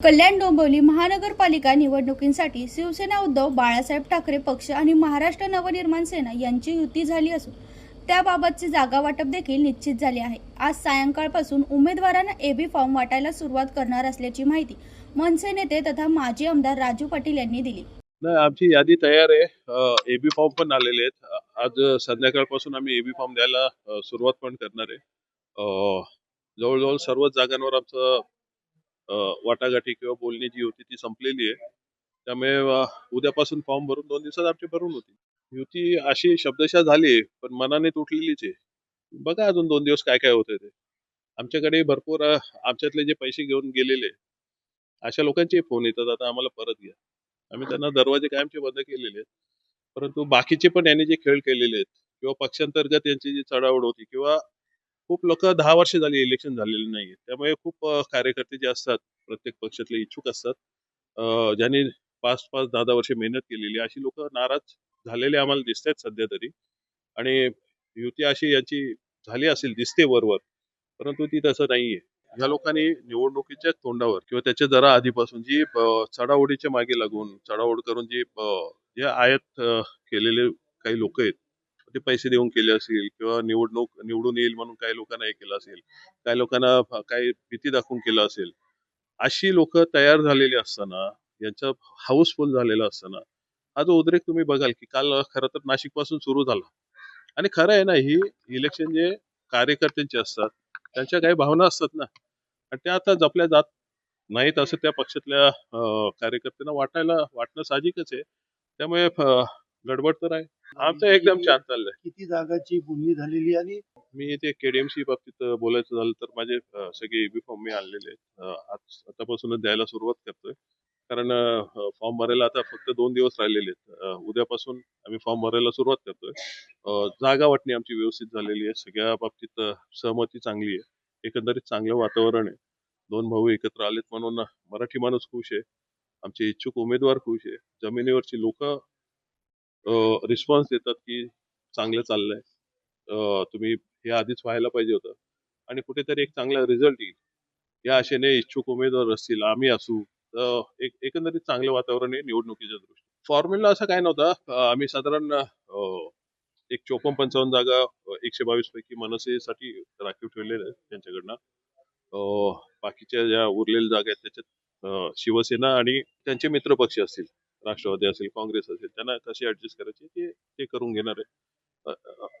कल्याण डोंबिवली महानगरपालिका निवडणुकींसाठी शिवसेना उद्धव बाळासाहेब ठाकरे पक्ष आणि महाराष्ट्र नवनिर्माण सेना यांची युती झाली असून त्याबाबतची जागा वाटप देखील निश्चित झाली आहे. आज सायंकाळपासून उमेदवारांना एबी फॉर्म वाटायला सुरुवात करणार असल्याची माहिती मनसे नेते तथा माजी आमदार राजू पाटील यांनी दिली. नाही आमची यादी तयार आहे. एबी फॉर्म पण आलेले आहेत. आज संध्याकाळपासून आम्ही एबी फॉर्म द्यायला सुरुवात पण करणार आहे. जवळजवळ सर्वच जागांवर आमचं वाटाघाटी किंवा बोलणी जी होती ती संपलेली आहे. त्यामुळे उद्यापासून फॉर्म भरून दोन दिवसात आमची भरून होती. युती अशी शब्दशः झाली पण मनाने तुटलेलीच आहे. बघा अजून दोन दिवस काय काय होतंय ते. आमच्याकडे भरपूर आमच्यातले जे पैसे घेऊन गेलेले अशा लोकांचे फोन येतात. आता आम्हाला परत घ्या. आम्ही त्यांना दरवाजे कायमचे बंद केलेले आहेत. परंतु बाकीचे पण यांनी जे खेळ केलेले आहेत किंवा पक्षांतर्गत यांची जी चढावड होती किंवा खूप लोक दहा वर्ष झाली इलेक्शन झालेले नाही त्यामुळे खूप कार्यकर्ते जे असतात प्रत्येक पक्षातले इच्छुक असतात. ज्यांनी पाच पाच दहा दहा वर्ष मेहनत केलेली अशी लोक नाराज झालेले आम्हाला दिसत आहेत सध्या तरी. आणि युती अशी याची झाली असेल दिसते वरवर परंतु ती तसं नाहीये. या लोकांनी निवडणुकीच्या तोंडावर किंवा त्याच्या जरा आधीपासून जी चढाओढीच्या मागे लागून चढाओढ करून जी जे आयात केलेले काही लोक आहेत ते पैसे देऊन केले असेल किंवा निवडणूक निवडून येईल म्हणून काही लोकांना हे केलं असेल काही लोकांना काही भीती दाखवून केलं असेल अशी लोक तयार झालेली असताना यांचा हाऊसफुल झालेला असताना हा जो उद्रेक तुम्ही बघाल की काल खरं तर नाशिकपासून सुरू झाला. आणि खरं आहे ना ही इलेक्शन जे कार्यकर्त्यांचे असतात त्यांच्या काही भावना असतात ना आणि त्या आता जपल्या जात नाहीत असं त्या पक्षातल्या कार्यकर्त्यांना वाटायला वाटणं साहजिकच आहे. त्यामुळे गडबड तर आहे. आमचं एकदम छान चाललंय. किती जागाची बोलणी झालेली आणि मी ते केडीएमसी बाबतीत बोलायचं झालं तर माझे सगळे एबी फॉर्म मी आणलेले आहेत. आतापासूनच द्यायला सुरुवात करतोय. कारण फॉर्म भरायला आता फक्त दोन दिवस राहिलेले आहेत. उद्यापासून आम्ही फॉर्म भरायला सुरुवात करतोय. जागा वाटणी आमची व्यवस्थित झालेली आहे. सगळ्या बाबतीत सहमती चांगली आहे. एकंदरीत चांगलं वातावरण आहे. दोन भाऊ एकत्र आलेत म्हणून मराठी माणूस खुश आहे. आमचे इच्छुक उमेदवार खुश आहे. जमिनीवरची लोक रिस्पॉन्स देतात की चांगलं चाललंय. तुम्ही हे आधीच व्हायला पाहिजे होतं. आणि कुठेतरी एक चांगला रिझल्ट येईल. या आशेने इच्छुक उमेदवार असतील आम्ही असू. तर एक एकंदरीत चांगलं वातावरण आहे निवडणुकीच्या दृष्टीने. फॉर्म्युला असं काय नव्हता. आम्ही साधारण एक चोपन्न पंचावन्न जागा एकशे बावीस पैकी मनसेसाठी राखीव ठेवलेल्या आहेत त्यांच्याकडनं. बाकीच्या ज्या उरलेल्या जागा आहेत त्याच्यात शिवसेना आणि त्यांचे मित्रपक्ष असतील. राष्ट्रवादी असेल काँग्रेस असेल त्यांना कशी ऍडजस्ट करायची ते ते करून घेणार आहे.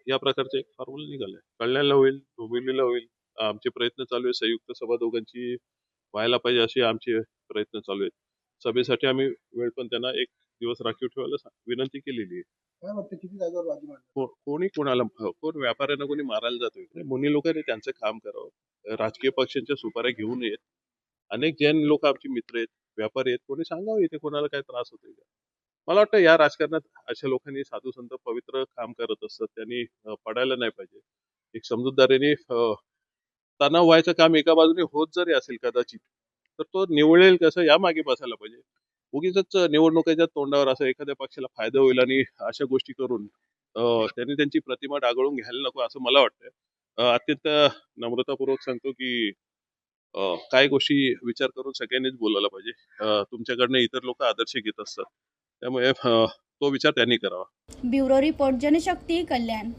या प्रकारचे एक फॉर्म्युला निघालाय. कल्याणला होईल डोंबिवलीला होईल आमचे प्रयत्न चालू आहे संयुक्त सभा दोघांची व्हायला पाहिजे असे आमचे प्रयत्न चालू आहेत. सभेसाठी आम्ही वेळ पण त्यांना एक दिवस राखीव ठेवायला विनंती केलेली आहे. कोणी कोणाला कोण व्यापाऱ्यांना कोणी मारायला जातोय? मुनी लोकांनी त्यांचं काम करावं. राजकीय पक्षांच्या सुपाऱ्या घेऊन येत. अनेक जैन लोक आमचे मित्र आहेत. व्यापारी आहेत कोणी सांगावं इथे कोणाला काय त्रास होतोय का? मला वाटतं या राजकारणात अशा लोकांनी साधू संत पवित्र काम करत असतात त्यांनी पडायला नाही पाहिजे. एक समजूतदारीने तणाव व्हायचं काम एका बाजूने होत जरी असेल कदाचित तर तो निवळेल कसं या मागे बसायला पाहिजे. उगीच निवडणुकीच्या तोंडावर असं एखाद्या पक्षाला फायदा होईल आणि अशा गोष्टी करून अं, त्यांनी त्यांची प्रतिमा डागळून घ्यायला नको असं मला वाटतं अत्यंत नम्रतापूर्वक सांगतो की काय गोष्टी विचार करून सगळ्यांनीच बोलायला पाहिजे. तुमच्याकडनं इतर लोक आदर्श घेत असतात. त्यामुळे तो विचार त्यांनी करावा. Bureau report Janashakti Kalyan.